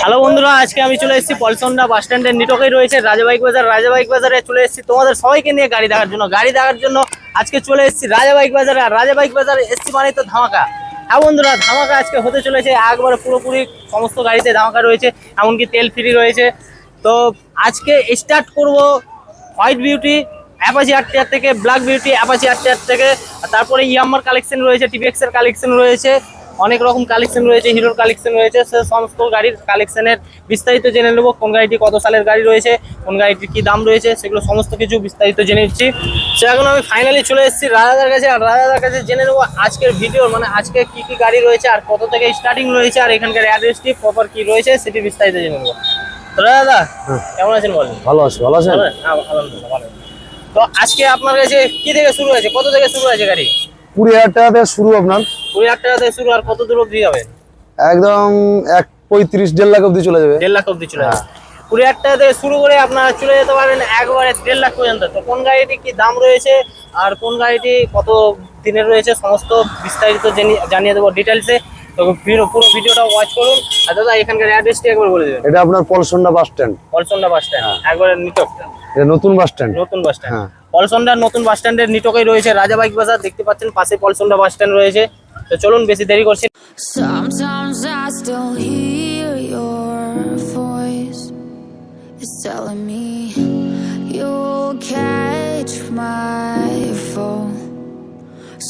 Hello বন্ধুরা, আজকে আমি চলে এসেছি পলসন্ডা বাস স্ট্যান্ডের নিটকেই রয়েছে রাজাবাইক বাজার। রাজাবাইক বাজারে চলে এসেছি তোমাদের সবাইকে নিয়ে গাড়ি দেখার জন্য। গাড়ি দেখার জন্য আজকে চলে এসেছি রাজাবাইক বাজারে। আর রাজাবাইক বাজারে এসেছি মানে তো ধামাকা। হ্যাঁ বন্ধুরা, ধামাকা আজকে হতে চলেছে। একবারে পুরোপুরি সমস্ত গাড়িতে ধামাকা রয়েছে, এমনকি তেল ফ্রি রয়েছে। তো আজকে স্টার্ট করব হোয়াইট বিউটি অ্যাপাচি আট টায়ার থেকে ব্ল্যাক বিউটি অ্যাপাচি আট টায়ার থেকে তারপরে ইয়াম্মার কালেকশন রয়েছে টিভিএক্স এর কালেকশন রয়েছে। অনেক রকম কালেকশন রয়েছে হিরোর কালেকশন রয়েছে সে সমস্ত গাড়ির কালেকশনের বিস্তারিত জেনে নেব কোন গাড়িটি কত সালের গাড়ি রয়েছে কোন গাড়িটির কী দাম রয়েছে সেগুলো সমস্ত কিছু বিস্তারিত জেনে নিচ্ছি। সে এখন আমি ফাইনালি চলে এসেছি রাজাদার কাছে আর রাজাদার কাছে জেনে নেব আজকের ভিডিও মানে আজকে কি কি গাড়ি রয়েছে আর কত থেকে স্টার্টিং রয়েছে আর এখানকার অ্যাড্রেসটি প্রপার কি রয়েছে সেটি বিস্তারিত জেনে নেব। তো কেমন আছেন বলেন? ভালো আছি ভালো আছেন? হ্যাঁ, আলহামদুলিল্লাহ, ভালো। তো আজকে আপনার কাছে কি থেকে শুরু হয়েছে কত থেকে শুরু হয়েছে গাড়ি? কুড়ি হাজার টাকা থেকে শুরু আপনার? কুড়ি হাজার টাকা থেকে শুরু আর কত দূর অব্দি যাবে একদম এক পঁয়ত্রিশ দেড় লাখ অব্দি চলে যাবে। দেড় লাখ অব্দি চলে যাবে। কুড়ি হাজার টাকা থেকে শুরু করে আপনারা চলে যেতে পারেন একবারে দেড় লাখ পর্যন্ত। তো কোন গাড়িটি কি দাম রয়েছে আর কোন গাড়িটি কত দিনের রয়েছে সমস্ত বিস্তারিত জেনে- জানিয়ে দেবো ডিটেলসে। তো পুরো পুরো ভিডিওটা ওয়াচ করুন। আর দাদা এখানকার অ্যাড্রেসটি একবার বলে দেবেন। এটা আপনার Polsonda bus stand Polsonda bus stand একবারে নিটক এটা নতুন বাস স্ট্যান্ড নতুন বাস স্ট্যান্ড হ্যাঁ। পলসন্ডার নতুন বাস স্ট্যান্ডের নিটকেই রয়েছে। রাজা বাইক বাজার দেখতে পাচ্ছেন পাশে পলসন্ডা বাস স্ট্যান্ড রয়েছে। তো চলুন বেশি দেরি করছি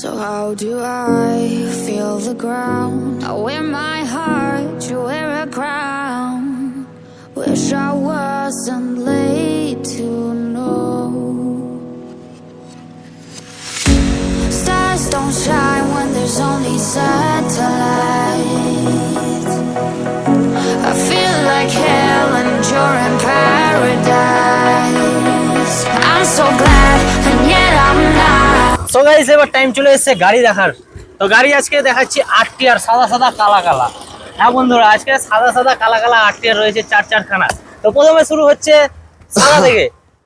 So how do I feel the ground? I wear my heart, you wear a crown. Wish I wasn't late. Don't when there's only satellites. I feel like hell and you're in paradise. I'm so glad, and yet I'm not. So guys এবার time চলে এসেছে গাড়ি দেখার। তো গাড়ি আজকে দেখাচ্ছি আটটি আর সাদা সাদা কালা কালা। হ্যাঁ বন্ধুরা আজকে সাদা সাদা কালা কালা আটটি আর রয়েছে চার চারখানা। তো প্রথমে শুরু হচ্ছে সাদা থেকে।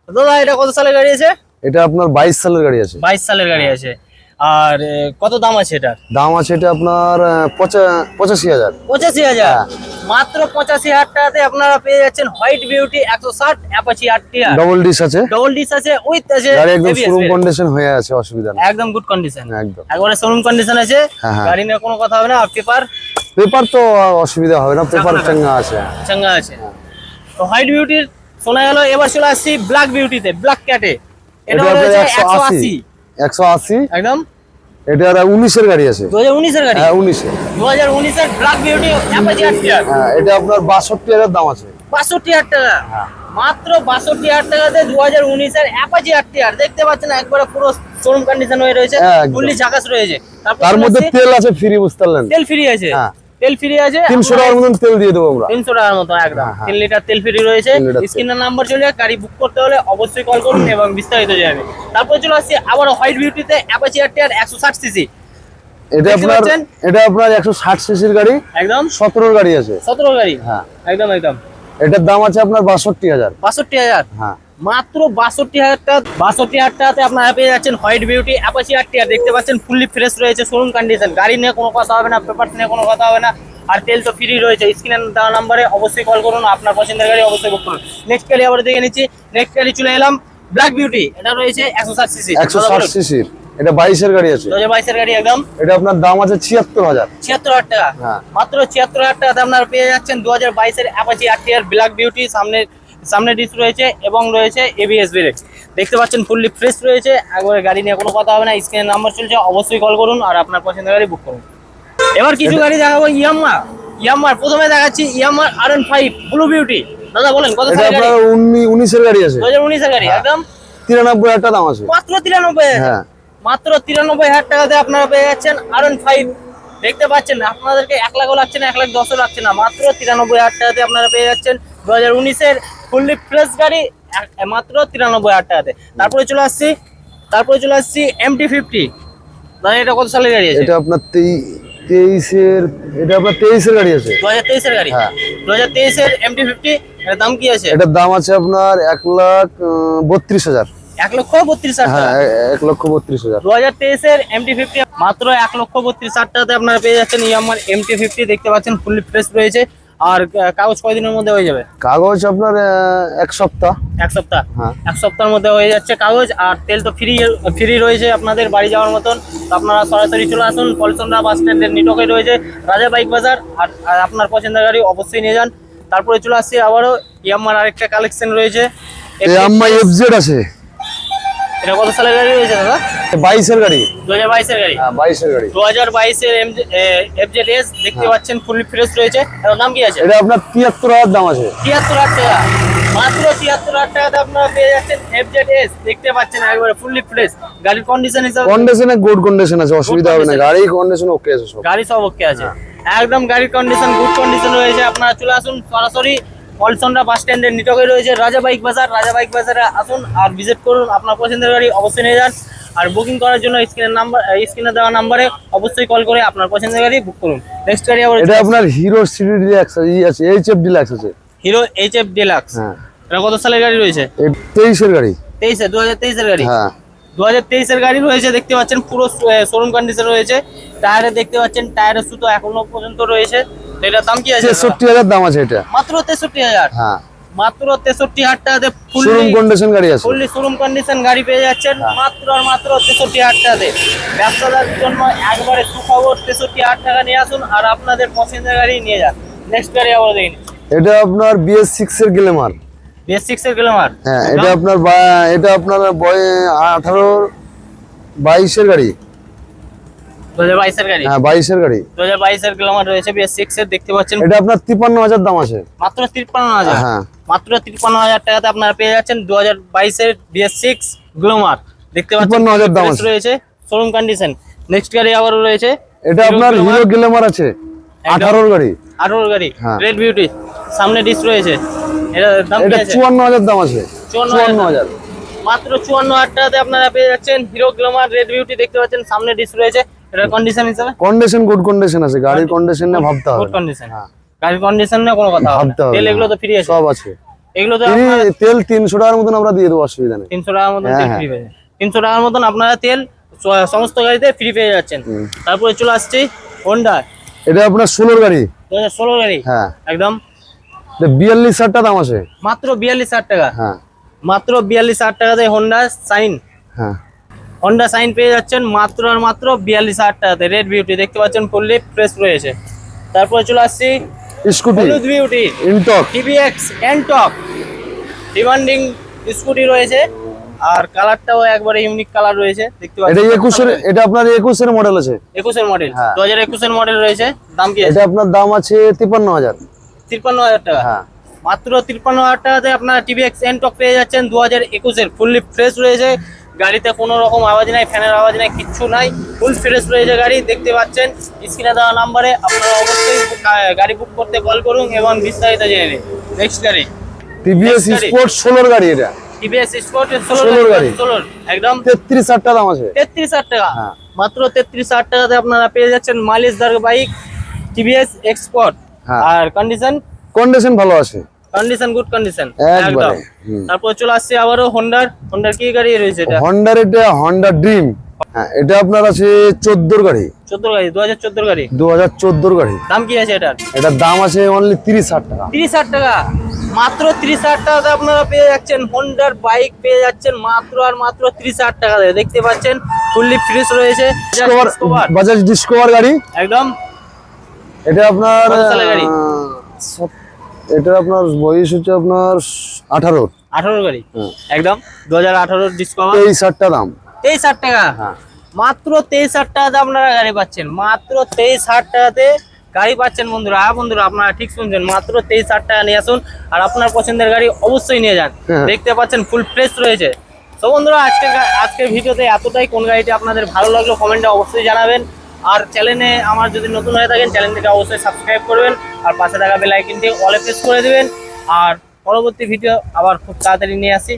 দাদা এটা কত সালের গাড়ি আছে? এটা আপনার বাইশ সালের গাড়ি আছে। বাইশ সালের গাড়ি আছে। আর কত দাম আছে এটার? দাম আছে এটা আপনার পঁচা- পঁচাশি হাজার। পঁচাশি হাজার? মাত্র পঁচাশি হাজার টাকাতে আপনারা পেয়ে যাচ্ছেন হোয়াইট বিউটি একশো ষাট অ্যাপাচি আটটি আর ডবল ডিস আছে। ডবল ডিস আছে উইথ আছে একদম শোরুম কন্ডিশন হয়ে আছে অসুবিধা নেই। একদম গুড কন্ডিশন একদম। একবারে শোরুম কন্ডিশন আছে। হ্যাঁ, হ্যাঁ। গাড়ি নিয়ে কোনো কথা হবে না পেপার পেপার তো অসুবিধা হবে না পেপার চাঙ্গা আছে। চাঙ্গা আছে। তো হোয়াইট বিউটির শোনা গেল এবার চলে আসছি ব্ল্যাক বিউটিতে ব্ল্যাক ক্যাটে এটা আপনার একশো আশি। একশো আশি। একদম? এটা উনিশের গাড়ি আছে। দু হাজার উনিশের গাড়ি? হ্যাঁ উনিশে। দু হাজার উনিশের ব্ল্যাক বিউটি হ্যাঁ এটা আপনার বাষট্টি হাজার দাম আছে। বাষট্টি হাজার টাকা। মাত্র বাষট্টি হাজার টাকাতে দু হাজার উনিশের অ্যাপাচি আটটিয়ার দেখতে পাচ্ছেন একবারে পুরো শোরুম কন্ডিশন হয়ে রয়েছে হ্যাঁ, ফুললি ঝাকাস রয়েছে। তার মধ্যে তেল আছে ফ্রি বুঝতে পারলেন। তেল ফ্রি আছে। হ্যাঁ। তেল ফ্রি আছে তিনশো টাকার মতন তেল দিয়ে দেবো আমরা। তিনশো টাকার মতো একদম। হ্যাঁ, হ্যাঁ। তিন লিটার তেল ফ্রি রয়েছে। স্ক্রিনের নাম্বার চলে গাড়ি বুক করতে হলে অবশ্যই কল করুন এবং বিস্তারিত যাবে তারপর চলে আসছি আবার হোয়াইট বিউটিতে অ্যাপাচি আর একশো ষাট সিসি এটা আপনার এটা আপনার একশো ষাট সিসির গাড়ি। একদম। সতেরোর গাড়ি আছে। সতেরো গাড়ি? হ্যাঁ। একদম একদম। এটার দাম আছে আপনার বাষট্টি হাজার। বাষট্টি হাজার? হ্যাঁ। মাত্র বাষট্টি হাজার টাকা বাষট্টি হাজার টাকাতে আপনারা পেয়ে যাচ্ছেন হোয়াইট বিউটি অ্যাপাচি আর টিয়ার দেখতে পাচ্ছেন ফুললি ফ্রেশ রয়েছে শোরুম কন্ডিশন গাড়ি নিয়ে কোনো কথা হবে না পেপার নিয়ে কোনো কথা হবে না আর তেল তো ফ্রি রয়েছে। স্ক্রিনের দেওয়া নাম্বারে অবশ্যই কল করুন আপনার পছন্দের গাড়ি অবশ্যই বুক করুন। নেক্সট গাড়ি আবার দেখে নিচ্ছি নেক্সট গাড়ি চলে এলাম ব্ল্যাক বিউটি এটা রয়েছে একশো ষাট সিসি একশো ষাট সিসির এটা বাইশের গাড়ি আছে। দু হাজার বাইশের গাড়ি একদম। এটা আপনার দাম আছে ছিয়াত্তর হাজার। ছিয়াত্তর হাজার টাকা। হ্যাঁ। মাত্র ছিয়াত্তর হাজার টাকাতে আপনার পেয়ে যাচ্ছেন দু হাজার বাইশের অ্যাপাচি আর টিয়ার ব্ল্যাক বিউটি সামনে সামনে ডিস রয়েছে এবং রয়েছে এবিএস ব্রেক দেখতে পাচ্ছেন ফুললি ফ্রেশ রয়েছে একবারে গাড়ি নিয়ে কোনো কথা হবে না স্ক্রিনের নাম্বার চলছে অবশ্যই কল করুন আর আপনার পছন্দের গাড়ি বুক করুন। এবার কিছু গাড়ি দেখাবো ইয়াম্মা ইয়াম্মার প্রথমে দেখাচ্ছি Yanmar R N five blue beauty দাদা বলেন কত উনিশের গাড়ি আছে। দু হাজার উনিশের গাড়ি একদম? তিরানব্বই হাজার টাকা দাম আছে। মাত্র তিরানব্বই। হ্যাঁ। মাত্র তিরানব্বই হাজার টাকাতে আপনারা পেয়ে যাচ্ছেন আর এন ফাইভ দেখতে পাচ্ছেন আপনাদেরকে এক লাখও লাগছে না এক লাখ দশও লাগছে না মাত্র তিরানব্বই হাজার টাকাতে আপনারা পেয়ে যাচ্ছেন দু হাজার উনিশের ফুললি ফ্রেশ গাড়ি মাত্র তিরানব্বই হাজার টাকাতে। তারপরে চলে আসছি তারপরে চলে আসছি এমটি ফিফটি দাদা এটা কত সালের গাড়ি আছে? এটা আপনার তেইশের এটা আপনার তেইশের গাড়ি আছে। দু হাজার তেইশের গাড়ি? হ্যাঁ। দু হাজার তেইশের এমটি ফিফটি এটার দাম কি আছে? এটার দাম আছে আপনার এক লাখ বত্রিশ হাজার। এক লক্ষ বত্রিশ হাজার হ্যাঁ এক লক্ষ বত্রিশ হাজার। দু হাজার তেইশের এমটি ফিফটি মাত্র এক লক্ষ বত্রিশ হাজার টাকাতে আপনারা পেয়ে যাচ্ছেন। ইয়ামার এমটি ফিফটি দেখতে পাচ্ছেন ফুললি ফ্রেশ রয়েছে। আর কাগজ কয়দিনের মধ্যে হয়ে যাবে? কাগজ আপনার এক সপ্তাহ। এক সপ্তাহ? হ্যাঁ। এক সপ্তাহের মধ্যে হয়ে যাচ্ছে কাগজ আর তেল তো ফ্রি ফ্রি রয়েছে আপনাদের বাড়ি যাওয়ার মতন। তো আপনারা সরাসরি চলে আসুন পলসনরা বাস স্ট্যান্ডের নিটকে রয়েছে রাজা বাইক বাজার। আর আপনার পছন্দের গাড়ি অবশ্যই নিয়ে যান। তারপরে চলে আসছি আবারও ইয়াম্মার আরেকটা কালেকশন রয়েছে। এই আম্মা এফজেড আছে। এটা কত সালের গাড়ি রয়েছে দাদা? বাইশের গাড়ি। দু হাজার বাইশের গাড়ি। হ্যাঁ বাইশের গাড়ি। দু হাজার বাইশের এফজেড এস দেখতে হ্যাঁ। পাচ্ছেন ফুল ফ্রেশ রয়েছে। এটার দাম কি আছে? এটা আপনার তিয়াত্তর হাজার দাম আছে। তিয়াত্তর হাজার টাকা। মাত্র তিয়াত্তর হাজার টাকাতে আপনারা পেয়ে যাচ্ছেন এফজেড এস দেখতে পাচ্ছেন একবারে ফুললি ফ্রেশ। গাড়ির কন্ডিশন হিসাবে কন্ডিশনে গুড কন্ডিশন আছে অসুবিধা হবে না। গাড়ি কন্ডিশন ওকে আছে সব। গাড়ি সব ওকে আছে। একদম গাড়ির কন্ডিশন গুড কন্ডিশন রয়েছে। আপনারা চলে আসুন সরাসরি পলসনরা বাস স্ট্যান্ডের নিটকে রয়েছে রাজা বাইক বাজার। রাজা বাইক বাজারে আসুন আর ভিজিট করুন। আপনার পছন্দের গাড়ি অবশ্যই নিয়ে যান। আর বুকিং করার জন্য স্ক্রিনের নাম্বার স্ক্রিনে দেওয়া নাম্বারে অবশ্যই কল করে আপনার পছন্দের গাড়ি বুক করুন। নেক্সট গাড়ি আবার এটা আপনার হিরো সিডি ডিলাক্স আছে এইচ এফ ডিলাক্স আছে। হিরো এইচ এফ ডিলাক্স হ্যাঁ। এটা কত সালের গাড়ি রয়েছে? এই তেইশের গাড়ি। তেইশে দু হাজার তেইশের গাড়ি? হ্যাঁ। দু হাজার তেইশের গাড়ি রয়েছে দেখতে পাচ্ছেন পুরো শোরুম কন্ডিশন রয়েছে। টায়ারে দেখতে পাচ্ছেন টায়ারের সুতো এখনও পর্যন্ত রয়েছে। এটার দাম কি আছে? ছেষট্টি হাজার দাম আছে এটা। মাত্র তেষট্টি হাজার? হ্যাঁ। মাত্র তেষট্টি হাজার টাকাতে শোরুম কন্ডিশন গাড়ি আছে। ফুললি শোরুম কন্ডিশন গাড়ি পেয়ে যাচ্ছেন। মাত্র আর মাত্র তেষট্টি হাজার টাকাতে ব্যবসাদার জন্য একবারে সুখবর তেষট্টি হাজার টাকা নিয়ে আসুন আর আপনাদের পছন্দের গাড়ি নিয়ে যান। নেক্সট গাড়ি আবার দেখুন এটা আপনার বিএস সিক্স এর গ্লেমার বিএস সিক্স এর গ্ল্যামার হ্যাঁ এটা আপনার এটা আপনার বয় আঠারো বাইশের গাড়ি। গাড়ি? হ্যাঁ গাড়ি। গ্ল্যামার রয়েছে এর দেখতে পাচ্ছেন। এটা আপনার তিপ্পান্ন হাজার দাম আছে। মাত্র হ্যাঁ। মাত্র টাকাতে আপনারা পেয়ে যাচ্ছেন দেখতে পাচ্ছেন 53,000 দাম আছে। রয়েছে শোরুম কন্ডিশন নেক্সট গাড়ি আবারও রয়েছে এটা আপনার হিরো আছে। গাড়ি। গাড়ি। হ্যাঁ। রেড বিউটি সামনে ডিস রয়েছে। এটা দাম এটা আছে চুয়ান্ন হাজার দাম আছে। চুয়ান্ন চুয়ান্ন হাজার। হাজার মাত্র চুয়ান্ন হাজার টাকাতে আপনারা পেয়ে যাচ্ছেন হিরো গ্লোমার রেড বিউটি দেখতে পাচ্ছেন সামনে ডিস রয়েছে। এটার কন্ডিশন হিসাবে? কন্ডিশন গুড কন্ডিশন আছে গাড়ির কন্ডিশন নিয়ে ভাবতে হবে। গুড কন্ডিশন হ্যাঁ। গাড়ির কন্ডিশন নিয়ে কোনো কথা হবে তেল এগুলো তো ফ্রি আছে। সব আছে। এগুলো তো তেল তিনশো টাকার মতন আমরা দিয়ে দেবো অসুবিধা নেই। তিনশো টাকার মতন হ্যাঁ, তেল হ্যাঁ। ফ্রি পেয়ে তিনশো টাকার মতন আপনারা তেল সমস্ত গাড়িতে ফ্রি পেয়ে যাচ্ছেন। তারপরে চলে আসছি হোন্ডা এটা আপনার ষোলোর গাড়ি। দু হাজার ষোলো গাড়ি। হ্যাঁ। একদম। এটা বিয়াল্লিশ হাজার দাম আছে। মাত্র বিয়াল্লিশ হাজার টাকা। হ্যাঁ। মাত্র বিয়াল্লিশ হাজার টাকাতে হোন্ডা সাইন হ্যাঁ। হোন্ডা সাইন পেয়ে যাচ্ছেন মাত্র আর মাত্র বিয়াল্লিশ হাজার টাকাতে। রেড বিউটি দেখতে পাচ্ছেন ফুললি ফ্রেশ রয়েছে। তারপরে চলে আসছি স্কুটি হলুদ beauty Ntorq TVS Ntorq demanding scooty রয়েছে আর কালারটাও একবারে ইউনিক কালার রয়েছে দেখতে পাচ্ছেন। এটা পাচ্ছেন একুশের এটা আপনার একুশের মডেল আছে? একুশের মডেল হ্যাঁ। দু হাজার একুশের মডেল রয়েছে দাম কি আছে? এটা আপনার দাম আছে তিপ্পান্ন হাজার। তিপ্পান্ন হাজার টাকা। হ্যাঁ। মাত্র তিপ্পান্ন হাজার টাকাতে আপনার টিভিএক্স এনটক পেয়ে যাচ্ছেন দু হাজার একুশের ফুললি ফ্রেশ রয়েছে গাড়িতে কোনো রকম আওয়াজ নাই ফ্যানের আওয়াজ নাই কিচ্ছু নাই। ফুল ফ্রেশ রয়েছে গাড়ি দেখতে পাচ্ছেন। স্ক্রিনে দেওয়া নাম্বারে আপনারা অবশ্যই গাড়ি বুক করতে কল করুন এবং বিস্তারিত জেনে নিন। নেক্সট গাড়ি। টিভিএস Next গাড়ি। স্পোর্ট ষোলোর গাড়ি এটা। টিভিএস স্পোর্ট ষোলোর ষোলোর গাড়ি। ষোলোর একদম। তেত্রিশ হাজার দাম আছে। তেত্রিশ হাজার টাকা। হ্যাঁ। মাত্র তেত্রিশ হাজার টাকাতে আপনারা পেয়ে যাচ্ছেন মালিশদার বাইক টিভিএস এক্সপোর্ট। আর কন্ডিশন কন্ডিশন ভালো আছে। কন্ডিশন গুড কন্ডিশন একদম। তারপর চলে আসছে আবারও হোন্ডার হোন্ডার কি গাড়ি রয়েছে এটা? হন্ডার এটা হন্ডা ড্রিম হ্যাঁ এটা আপনার আছে চোদ্দোর গাড়ি। চোদ্দ গাড়ি দু হাজার চোদ্দোর গাড়ি? দু হাজার চোদ্দোর গাড়ি। দাম কি আছে এটার? এটার দাম আছে অনলি তিরিশ হাজার টাকা। তিরিশ হাজার টাকা। মাত্র তিরিশ হাজার টাকাতে আপনারা পেয়ে যাচ্ছেন হোন্ডার বাইক পেয়ে যাচ্ছেন মাত্র আর মাত্র তিরিশ হাজার টাকা দিয়ে। দেখতে পাচ্ছেন ফুললি ফ্রেশ রয়েছে। ডিসকভার বাজাজ ডিসকভার গাড়ি। একদম। এটা আপনার গাড়ি? এটা আপনার বয়স হচ্ছে আপনার আঠারো। আঠারো গাড়ি? একদম? দু হাজার আঠারোর ডিসকভার তেইশ হাজার দাম। তেইশ হাজার টাকা? হ্যাঁ। মাত্র তেইশ হাজার টাকাতে আপনারা গাড়ি পাচ্ছেন। মাত্র তেইশ হাজার টাকাতে গাড়ি পাচ্ছেন বন্ধুরা। হ্যাঁ বন্ধুরা আপনারা ঠিক শুনছেন মাত্র তেইশ হাজার টাকা নিয়ে আসুন। আর আপনার পছন্দের গাড়ি অবশ্যই নিয়ে যান। হ্যাঁ। দেখতে পাচ্ছেন ফুল ফ্রেশ রয়েছে। তো বন্ধুরা আজকের আজকের ভিডিওতে এতটাই। কোন গাড়িটি আপনাদের ভালো লাগল কমেন্টে অবশ্যই জানাবেন। আর চ্যানেলে আমার যদি নতুন হয়ে থাকেন চ্যানেলটিকে অবশ্যই সাবস্ক্রাইব করবেন আর পাশে থাকা বেল আইকনটি অলে প্রেস করে দেবেন। আর পরবর্তী ভিডিও আবার খুব তাড়াতাড়ি নিয়ে আসি।